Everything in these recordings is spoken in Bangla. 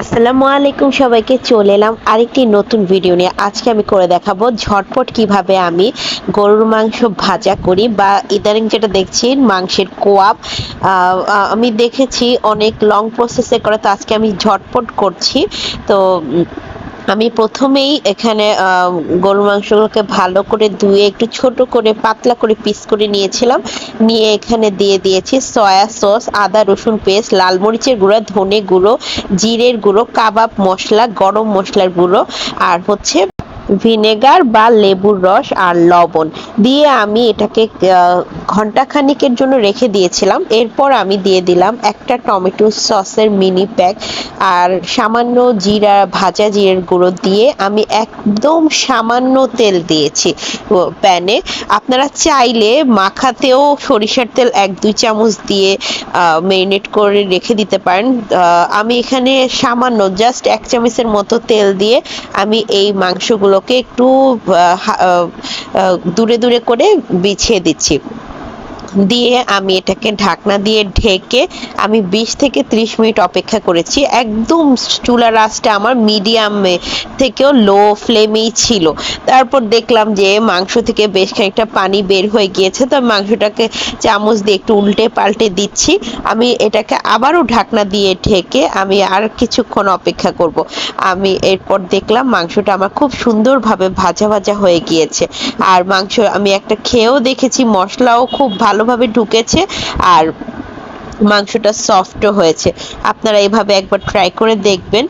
আসসালামু আলাইকুম সবাইকে, চলে এলাম আরেকটি নতুন ভিডিও নিয়ে। আজকে আমি করে দেখাবো ঝটপট কীভাবে আমি গরুর মাংস ভাজা করি বা ইদানিং যেটা দেখছি মাংসের কোয়াপ আমি দেখেছি অনেক লং প্রসেসে করে, তো আজকে আমি ঝটপট করছি। তো আমি প্রথমেই এখানে গরু মাংসগুলোকে ভালো করে ধুয়ে একটু ছোট করে, পাতলা করে পিস করে নিয়েছিলাম। নিয়ে এখানে দিয়ে দিয়েছি সয়া সস আদা, রসুন পেস্ট লাল মরিচের গুঁড়ো, ধনে গুঁড়ো, জিরের গুঁড়ো, কাবাব মশলা, গরম মশলার গুঁড়ো, আর হচ্ছে ভিনেগার বা লেবুর রস আর লবণ দিয়ে আমি এটাকে ঘন্টাখানিকের জন্য রেখে দিয়েছিলাম। এরপর আমি দিয়ে দিলাম একটা টমেটো সসের মিনি প্যাক আর সামান্য জিরা, ভাজা জিরের গুঁড়ো দিয়ে আমি একদম সামান্য তেল দিয়েছি প্যানে। আপনারা চাইলে মাখাতেও সরিষার তেল এক, দুই চামচ দিয়ে মেরিনেট করে রেখে দিতে পারেন। আমি এখানে সামান্য জাস্ট এক চামচের মতো তেল দিয়ে আমি এই মাংসগুলোকে একটু দূরে দূরে করে বিছিয়ে দিচ্ছি। দিয়ে আমি এটাকে ঢাকনা দিয়ে ঢেকে আমি বিশ থেকে ত্রিশ মিনিট অপেক্ষা করেছি। একদম চুলা রাসটা আমার মিডিয়ামে থেকেও লো ফ্লেমেই ছিল। তারপর দেখলাম যে মাংস থেকে বেশ খানিকটা পানি বের হয়ে গিয়েছে। তো মাংসটাকে চামচ দিয়ে একটু উল্টে পাল্টে দিচ্ছি। আমি এটাকে আবারও ঢাকনা দিয়ে ঢেকে আমি আর কিছুক্ষণ অপেক্ষা করব। আমি এরপর দেখলাম মাংসটা আমার খুব সুন্দরভাবে ভাজা ভাজা হয়ে গিয়েছে। আর মাংস আমি একটা খেয়েও দেখেছি, মশলাও খুব ভালোভাবে ঢুকেছে আর মাংসটা সফটও হয়েছে। আপনারা এভাবে একবার ট্রাই করে দেখবেন।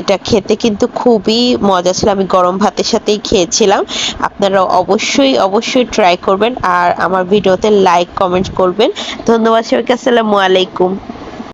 এটা খেতে কিন্তু খুবই মজা ছিল। আমি গরম ভাতের সাথেই খেয়েছিলাম। আপনারা অবশ্যই অবশ্যই ট্রাই করবেন। আর আমার ভিডিওতে লাইক কমেন্ট করবেন। ধন্যবাদ সবাইকে। আসসালামু আলাইকুম।